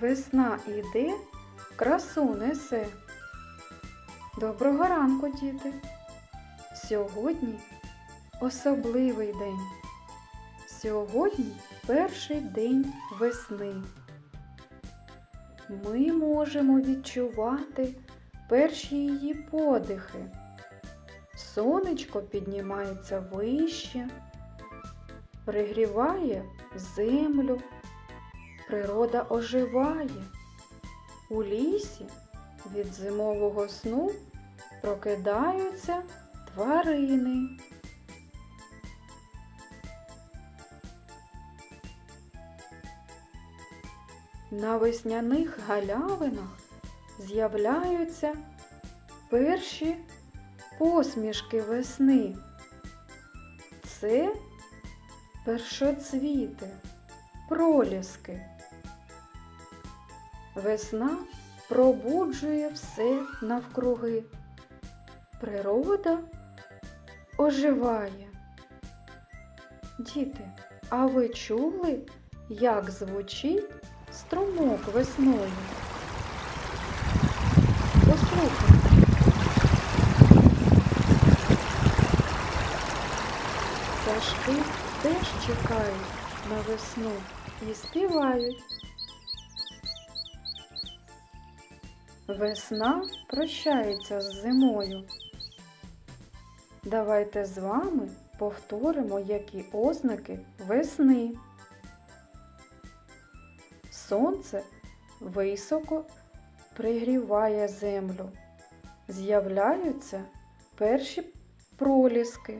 Весна іде, красу несе. Доброго ранку, діти! Сьогодні особливий день. Сьогодні перший день весни. Ми можемо відчувати перші її подихи. Сонечко піднімається вище, пригріває землю, природа оживає. У лісі від зимового сну прокидаються тварини. На весняних галявинах з'являються перші посмішки весни. Це першоцвіти, проліски. Весна пробуджує все навкруги. Природа оживає. Діти, а ви чули, як звучить струмок весною? Послухайте. Пташки теж чекають на весну і співають. Весна прощається з зимою. Давайте з вами повторимо, які ознаки весни. Сонце високо пригріває землю. З'являються перші проліски,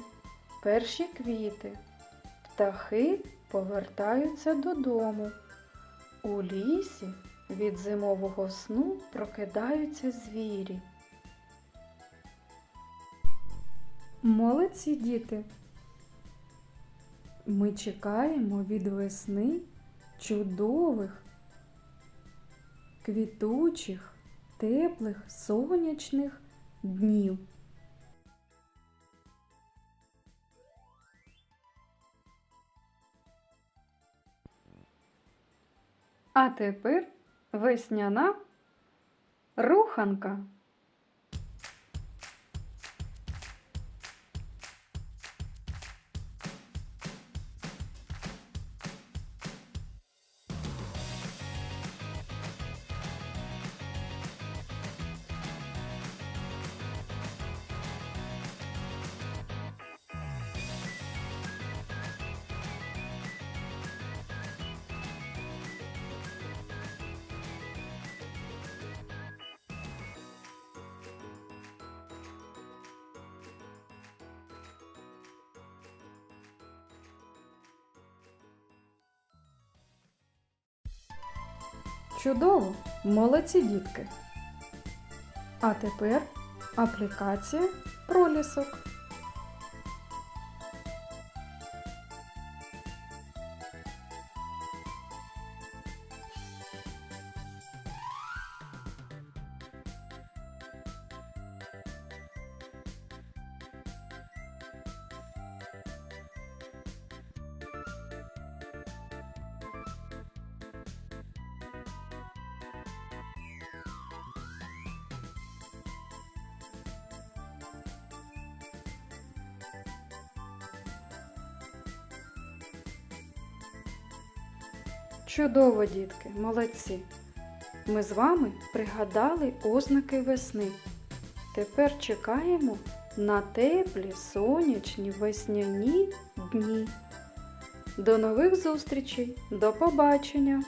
перші квіти. Птахи повертаються додому. У лісі від зимового сну прокидаються звірі. Молодці діти. Ми чекаємо від весни чудових, квітучих, теплих, сонячних днів. А тепер весняна руханка. Чудово! Молодці дітки! А тепер аплікація пролісок. Чудово, дітки, молодці! Ми з вами пригадали ознаки весни. Тепер чекаємо на теплі сонячні весняні дні. До нових зустрічей, до побачення!